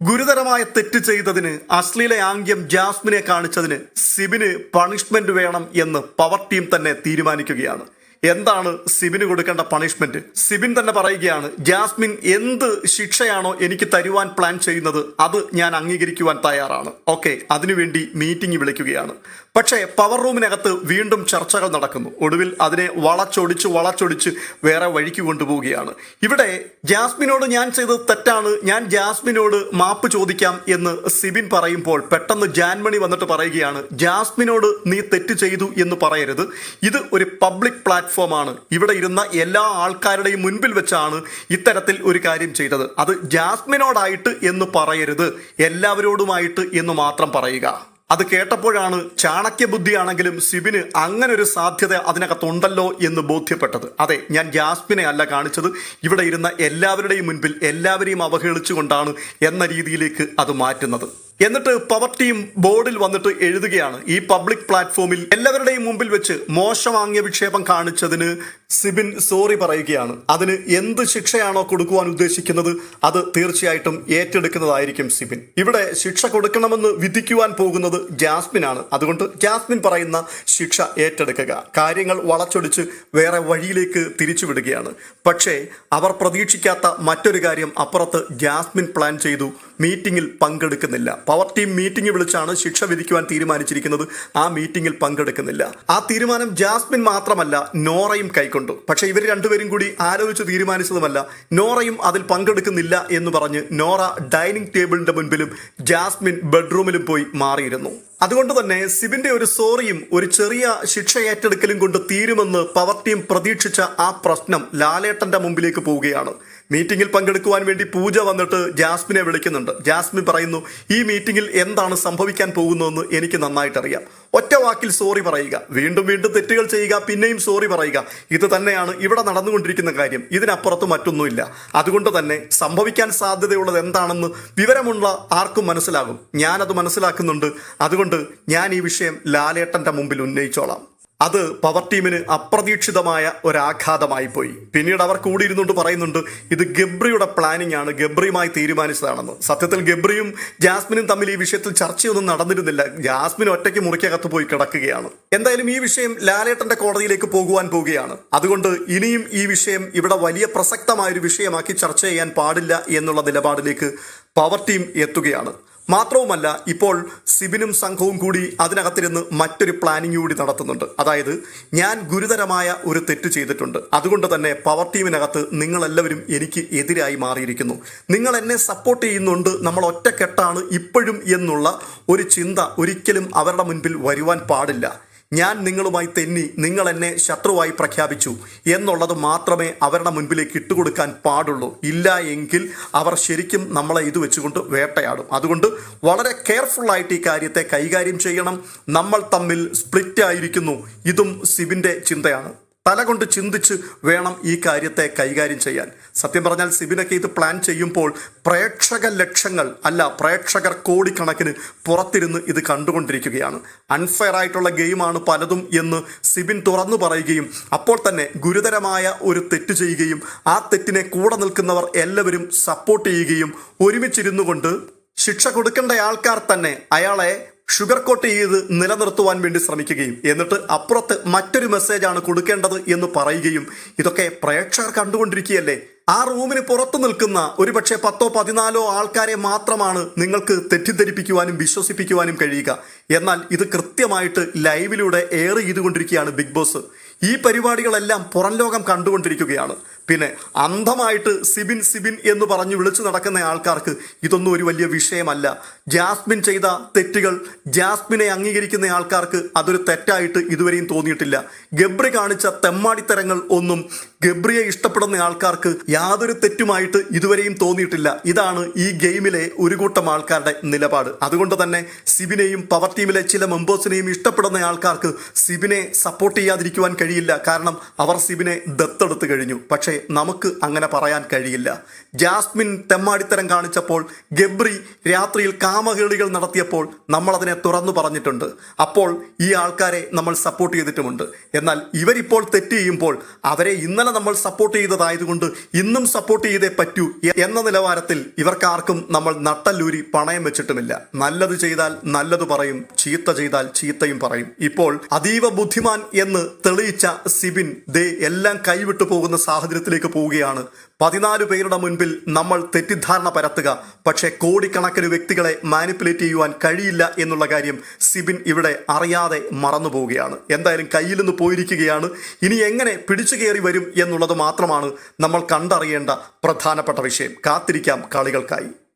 ഗുരുതരമായ തെറ്റ് ചെയ്തതിന് അശ്ലീല ആംഗ്യം ജാസ്മിനെ കാണിച്ചതിന് സിബിന് പണിഷ്മെന്റ് വേണം എന്ന് പവർ ടീം തന്നെ തീരുമാനിക്കുകയാണ്. എന്താണ് സിബിന് കൊടുക്കേണ്ട പണിഷ്മെന്റ് സിബിൻ തന്നെ പറയുകയാണ് ജാസ്മിൻ എന്ത് ശിക്ഷയാണോ എനിക്ക് തരുവാൻ പ്ലാൻ ചെയ്യുന്നത് അത് ഞാൻ അംഗീകരിക്കുവാൻ തയ്യാറാണ്. ഓക്കെ അതിനുവേണ്ടി മീറ്റിംഗ് വിളിക്കുകയാണ്. പക്ഷേ പവർ റൂമിനകത്ത് വീണ്ടും ചർച്ചകൾ നടക്കുന്നു. ഒടുവിൽ അതിനെ വളച്ചൊടിച്ച് വളച്ചൊടിച്ച് വേറെ വഴിക്ക് കൊണ്ടുപോവുകയാണ്. ഇവിടെ ജാസ്മിനോട് ഞാൻ ചെയ്തത് തെറ്റാണ് ഞാൻ ജാസ്മിനോട് മാപ്പ് ചോദിക്കാം എന്ന് സിബിൻ പറയുമ്പോൾ പെട്ടെന്ന് ജാൻമണി വന്നിട്ട് പറയുകയാണ് ജാസ്മിനോട് നീ തെറ്റ് ചെയ്തു എന്ന് പറയരുത്. ഇത് ഒരു പബ്ലിക് പ്ലാറ്റ്ഫോമാണ്. ഇവിടെ ഇരുന്ന എല്ലാ ആൾക്കാരുടെയും മുൻപിൽ വെച്ചാണ് ഇത്തരത്തിൽ ഒരു കാര്യം ചെയ്തത്. അത് ജാസ്മിനോടായിട്ട് എന്ന് പറയരുത്. എല്ലാവരോടുമായിട്ട് എന്ന് മാത്രം പറയുക. അത് കേട്ടപ്പോഴാണ് ചാണക്യ ബുദ്ധിയാണെങ്കിലും സിബിന് അങ്ങനെ ഒരു സാധ്യത അതിനകത്തുണ്ടല്ലോ എന്ന് ബോധ്യപ്പെട്ടത്. അതെ ഞാൻ ജാസ്മിനെ അല്ല കാണിച്ചത്. ഇവിടെ ഇരുന്ന എല്ലാവരുടെയും മുൻപിൽ എല്ലാവരെയും അവഹേളിച്ചുകൊണ്ടാണ് എന്ന രീതിയിലേക്ക് അത് മാറ്റുന്നത്. എന്നിട്ട് പവർ ടീം ബോർഡിൽ വന്നിട്ട് എഴുതുകയാണ്. ഈ പബ്ലിക് പ്ലാറ്റ്ഫോമിൽ എല്ലാവരുടെയും മുമ്പിൽ വെച്ച് മോശമാങ്ങിയ വിക്ഷേപം കാണിച്ചതിന് സിബിൻ സോറി പറയുകയാണ്. അതിന് എന്ത് ശിക്ഷയാണോ കൊടുക്കുവാൻ ഉദ്ദേശിക്കുന്നത് അത് തീർച്ചയായിട്ടും ഏറ്റെടുക്കുന്നതായിരിക്കും സിബിൻ. ഇവിടെ ശിക്ഷ കൊടുക്കണമെന്ന് വിധിക്കുവാൻ പോകുന്നത് ജാസ്മിനാണ്. അതുകൊണ്ട് ജാസ്മിൻ പറയുന്ന ശിക്ഷ ഏറ്റെടുക്കുക. കാര്യങ്ങൾ വളച്ചൊടിച്ച് വേറെ വഴിയിലേക്ക് തിരിച്ചുവിടുകയാണ്. പക്ഷേ അവർ പ്രതീക്ഷിക്കാത്ത മറ്റൊരു കാര്യം അപ്പുറത്ത് ജാസ്മിൻ പ്ലാൻ ചെയ്തു. മീറ്റിംഗിൽ പങ്കെടുക്കുന്നില്ല. പവർ ടീം മീറ്റിംഗ് വിളിച്ചാണ് ശിക്ഷ വിധിക്കുവാൻ തീരുമാനിച്ചിരിക്കുന്നത്. ആ മീറ്റിംഗിൽ പങ്കെടുക്കുന്നില്ല. ആ തീരുമാനം ജാസ്മിൻ മാത്രമല്ല നോറയും കൈക്കൊണ്ടു. പക്ഷെ ഇവർ രണ്ടുപേരും കൂടി ആലോചിച്ച് തീരുമാനിച്ചതുമല്ല. നോറയും അതിൽ പങ്കെടുക്കുന്നില്ല എന്ന് പറഞ്ഞ് നോറ ഡൈനിങ് ടേബിളിന്റെ മുൻപിലും ജാസ്മിൻ ബെഡ്റൂമിലും പോയി മാറിയിരുന്നു. അതുകൊണ്ട് തന്നെ സിബിന്റെ ഒരു സോറിയും ഒരു ചെറിയ ശിക്ഷ ഏറ്റെടുക്കലും കൊണ്ട് തീരുമെന്ന് പവർ ടീം പ്രതീക്ഷിച്ച ആ പ്രശ്നം ലാലേട്ടന്റെ മുമ്പിലേക്ക് പോവുകയാണ്. മീറ്റിംഗിൽ പങ്കെടുക്കുവാൻ വേണ്ടി പൂജ വന്നിട്ട് ജാസ്മിനെ വിളിക്കുന്നുണ്ട്. ജാസ്മിൻ പറയുന്നു ഈ മീറ്റിംഗിൽ എന്താണ് സംഭവിക്കാൻ പോകുന്നതെന്ന് എനിക്ക് നന്നായിട്ടറിയാം. ഒറ്റ വാക്കിൽ സോറി പറയുക. വീണ്ടും വീണ്ടും തെറ്റുകൾ ചെയ്യുക പിന്നെയും സോറി പറയുക. ഇത് തന്നെയാണ് ഇവിടെ നടന്നുകൊണ്ടിരിക്കുന്ന കാര്യം. ഇതിനപ്പുറത്ത് മറ്റൊന്നുമില്ല. അതുകൊണ്ട് തന്നെ സംഭവിക്കാൻ സാധ്യതയുള്ളത് എന്താണെന്ന് വിവരമുള്ള ആർക്കും മനസ്സിലാകും. ഞാനത് മനസ്സിലാക്കുന്നുണ്ട്. അതുകൊണ്ട് ഞാൻ ഈ വിഷയം ലാലേട്ടന്റെ മുമ്പിൽ ഉന്നയിച്ചോളാം. അത് പവർ ടീമിന് അപ്രതീക്ഷിതമായ ഒരാഘാതമായി പോയി പിന്നീട് അവർ കൂടിയിരുന്നുകൊണ്ട് പറയുന്നുണ്ട് ഇത് ഗബ്രിയുടെ പ്ലാനിംഗ് ആണ് ഗബ്രിയുമായി തീരുമാനിച്ചതാണെന്ന്. സത്യത്തിൽ ഗബ്രിയും ജാസ്മിനും തമ്മിൽ ഈ വിഷയത്തിൽ ചർച്ചയൊന്നും നടന്നിരുന്നില്ല. ജാസ്മിൻ ഒറ്റയ്ക്ക് മുറിക്കകത്ത് പോയി കിടക്കുകയാണ്. എന്തായാലും ഈ വിഷയം ലാലേട്ടന്റെ കോടതിയിലേക്ക് പോകുവാൻ പോവുകയാണ്. അതുകൊണ്ട് ഇനിയും ഈ വിഷയം ഇവിടെ വലിയ പ്രസക്തമായ ഒരു വിഷയമാക്കി ചർച്ച ചെയ്യാൻ പാടില്ല എന്നുള്ള നിലപാടിലേക്ക് പവർ ടീം എത്തുകയാണ്. മാത്രവുമല്ല ഇപ്പോൾ സിബിനും സംഘവും കൂടി അതിനകത്തിരുന്ന് മറ്റൊരു പ്ലാനിംഗ് കൂടി നടത്തുന്നുണ്ട്. അതായത് ഞാൻ ഗുരുതരമായ ഒരു തെറ്റ് ചെയ്തിട്ടുണ്ട്. അതുകൊണ്ട് തന്നെ പവർ ടീമിനകത്ത് നിങ്ങളെല്ലാവരും എനിക്ക് എതിരായി മാറിയിരിക്കുന്നു. നിങ്ങൾ എന്നെ സപ്പോർട്ട് ചെയ്യുന്നുണ്ട് നമ്മൾ ഒറ്റക്കെട്ടാണ് ഇപ്പോഴും എന്നുള്ള ഒരു ചിന്ത ഒരിക്കലും അവരുടെ മുൻപിൽ വരുവാൻ പാടില്ല. ഞാൻ നിങ്ങളുമായി തെന്നി നിങ്ങൾ എന്നെ ശത്രുവായി പ്രഖ്യാപിച്ചു എന്നുള്ളത് മാത്രമേ അവരുടെ മുൻപിലേക്ക് ഇട്ടുകൊടുക്കാൻ പാടുള്ളൂ. ഇല്ല എങ്കിൽ അവർ ശരിക്കും നമ്മളെ ഇത് വെച്ചുകൊണ്ട് വേട്ടയാടും. അതുകൊണ്ട് വളരെ കെയർഫുള്ളായിട്ട് ഈ കാര്യത്തെ കൈകാര്യം ചെയ്യണം. നമ്മൾ തമ്മിൽ സ്പ്ലിറ്റ് ആയിരിക്കുന്നു. ഇതും സിബിന്റെ ചിന്തയാണ്. തല കൊണ്ട് ചിന്തിച്ച് വേണം ഈ കാര്യത്തെ കൈകാര്യം ചെയ്യാൻ. സത്യം പറഞ്ഞാൽ സിബിനൊക്കെ ഇത് പ്ലാൻ ചെയ്യുമ്പോൾ പ്രേക്ഷക ലക്ഷങ്ങൾ അല്ല പ്രേക്ഷകർ കോടിക്കണക്കിന് പുറത്തിരുന്ന് ഇത് കണ്ടുകൊണ്ടിരിക്കുകയാണ്. അൺഫെയർ ആയിട്ടുള്ള ഗെയിമാണ് പലതും എന്ന് സിബിൻ തുറന്നു പറയുകയും അപ്പോൾ തന്നെ ഗുരുതരമായ ഒരു തെറ്റ് ചെയ്യുകയും ആ തെറ്റിനെ കൂടെ നിൽക്കുന്നവർ എല്ലാവരും സപ്പോർട്ട് ചെയ്യുകയും ഒരുമിച്ചിരുന്നു കൊണ്ട് ശിക്ഷ കൊടുക്കേണ്ട ആൾക്കാർ തന്നെ അയാളെ ഷുഗർ കോട്ട് ചെയ്ത് നിലനിർത്തുവാൻ വേണ്ടി ശ്രമിക്കുകയും എന്നിട്ട് അപ്പുറത്ത് മറ്റൊരു മെസ്സേജാണ് കൊടുക്കേണ്ടത് എന്ന് പറയുകയും ഇതൊക്കെ പ്രേക്ഷകർ കണ്ടുകൊണ്ടിരിക്കുകയല്ലേ? ആ റൂമിന് പുറത്തു നിൽക്കുന്ന ഒരുപക്ഷെ പത്തോ പതിനാലോ ആൾക്കാരെ മാത്രമാണ് നിങ്ങൾക്ക് തെറ്റിദ്ധരിപ്പിക്കുവാനും വിശ്വസിപ്പിക്കുവാനും കഴിയുക. എന്നാൽ ഇത് കൃത്യമായിട്ട് ലൈവിലൂടെ ഏറെ ചെയ്തുകൊണ്ടിരിക്കുകയാണ് ബിഗ് ബോസ്. ഈ പരിപാടികളെല്ലാം പുറം ലോകം കണ്ടുകൊണ്ടിരിക്കുകയാണ്. പിന്നെ അന്ധമായിട്ട് സിബിൻ സിബിൻ എന്ന് പറഞ്ഞ് വിളിച്ചു നടക്കുന്ന ആൾക്കാർക്ക് ഇതൊന്നും ഒരു വലിയ വിഷയമല്ല. ജാസ്മിൻ ചെയ്ത തെറ്റുകൾ ജാസ്മിനെ അംഗീകരിക്കുന്ന ആൾക്കാർക്ക് അതൊരു തെറ്റായിട്ട് ഇതുവരെയും തോന്നിയിട്ടില്ല. ഗബ്രി കാണിച്ച തെമ്മാടിത്തരങ്ങൾ ഒന്നും ഗബ്രിയെ ഇഷ്ടപ്പെടുന്ന ആൾക്കാർക്ക് യാതൊരു തെറ്റുമായിട്ട് ഇതുവരെയും തോന്നിയിട്ടില്ല. ഇതാണ് ഈ ഗെയിമിലെ ഒരു കൂട്ടം ആൾക്കാരുടെ നിലപാട്. അതുകൊണ്ട് തന്നെ സിബിനെയും പവർ ടീമിലെ ചില മെമ്പേഴ്സിനെയും ഇഷ്ടപ്പെടുന്ന ആൾക്കാർക്ക് സിബിനെ സപ്പോർട്ട് ചെയ്യാതിരിക്കുവാൻ കഴിയില്ല. കാരണം അവർ സിബിനെ ദത്തെടുത്ത് കഴിഞ്ഞു. പക്ഷേ നമുക്ക് അങ്ങനെ പറയാൻ കഴിയില്ല. ജാസ്മിൻ തെമ്മാടിത്തരം കാണിച്ചപ്പോൾ ഗബ്രി രാത്രിയിൽ കാമകേളികൾ നടത്തിയപ്പോൾ നമ്മൾ അതിനെ തുറന്നു പറഞ്ഞിട്ടുണ്ട്. അപ്പോൾ ഈ ആൾക്കാരെ നമ്മൾ സപ്പോർട്ട് ചെയ്തിട്ടുമുണ്ട്. എന്നാൽ ഇവരിപ്പോൾ തെറ്റ് ചെയ്യുമ്പോൾ അവരെ ഇന്നലെ നമ്മൾ സപ്പോർട്ട് ചെയ്തതായതുകൊണ്ട് ഇന്നും സപ്പോർട്ട് ചെയ്തേ പറ്റൂ എന്ന നിലവാരത്തിൽ ഇവർക്കാർക്കും നമ്മൾ നട്ടല്ലൂരി പണയം വെച്ചിട്ടുമില്ല. നല്ലത് ചെയ്താൽ നല്ലത് പറയും ചീത്ത ചെയ്താൽ ചീത്തയും പറയും. ഇപ്പോൾ അതീവ ബുദ്ധിമാൻ എന്ന് തെളിയിച്ച സിബിൻ ദേ എല്ലാം കൈവിട്ടു പോകുന്ന സാഹചര്യത്തിലേക്ക് പോവുകയാണ്. പതിനാല് പേരുടെ മുൻപിൽ നമ്മൾ തെറ്റിദ്ധാരണ പരത്തുക. പക്ഷേ കോടിക്കണക്കിന് വ്യക്തികളെ മാനിപ്പുലേറ്റ് ചെയ്യുവാൻ കഴിയില്ല എന്നുള്ള കാര്യം സിബിൻ ഇവിടെ അറിയാതെ മറന്നു പോവുകയാണ് എന്തായാലും കയ്യിൽ നിന്ന് പോയിരിക്കുകയാണ്. ഇനി എങ്ങനെ പിടിച്ചു കയറി വരും എന്നുള്ളത് മാത്രമാണ് നമ്മൾ കണ്ടറിയേണ്ട പ്രധാനപ്പെട്ട വിഷയം. കാത്തിരിക്കാം കളികൾക്കായി.